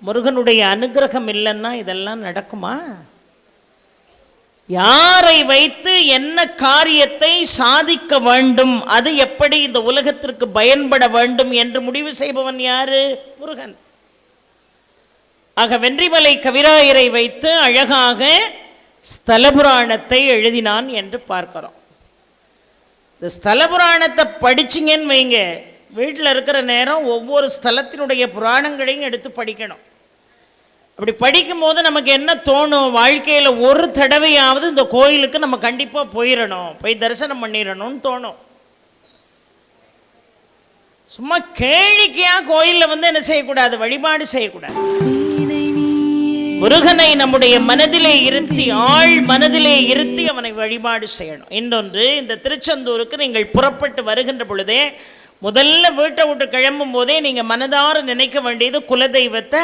முருகனுடைய அனுகிரகம் இல்லைன்னா இதெல்லாம் நடக்குமா? யாரை வைத்து என்ன காரியத்தை சாதிக்க வேண்டும்? அது எப்படி இந்த உலகத்திற்கு பயன்பட வேண்டும் என்று முடிவு செய்பவன் யாரு? முருகன். ஆக வென்றிமலை கவிராயரை வைத்து அழகாக ஸ்தலபுராணத்தை எழுதினான் என்று பார்க்கிறோம். இந்த ஸ்தல புராணத்தை படிச்சிங்கன்னு வைங்க. வீட்டில் இருக்கிற நேரம் ஒவ்வொரு ஸ்தலத்தினுடைய புராணங்களையும் எடுத்து படிக்கணும். அப்படி படிக்கும்போது நமக்கு என்ன தோணும்? வாழ்க்கையில் ஒரு தடவையாவது இந்த கோயிலுக்கு நம்ம கண்டிப்பாக போயிடணும் போய் தரிசனம் பண்ணிடணும்னு தோணும். சும்மா கேளிக்கையாக கோயிலில் வந்து என்ன செய்யக்கூடாது? வழிபாடு செய்யக்கூடாது. முருகனை நம்முடைய மனதிலே இருத்தி ஆள் மனதிலே இருத்தி அவனை வழிபாடு செய்யணும். இன்னொன்று இந்த திருச்செந்தூருக்கு நீங்கள் புறப்பட்டு வருகின்ற பொழுதே முதல்ல வீட்டை விட்டு கிளம்பும் போதே நீங்கள் மனதார நினைக்க வேண்டியது குலதெய்வத்தை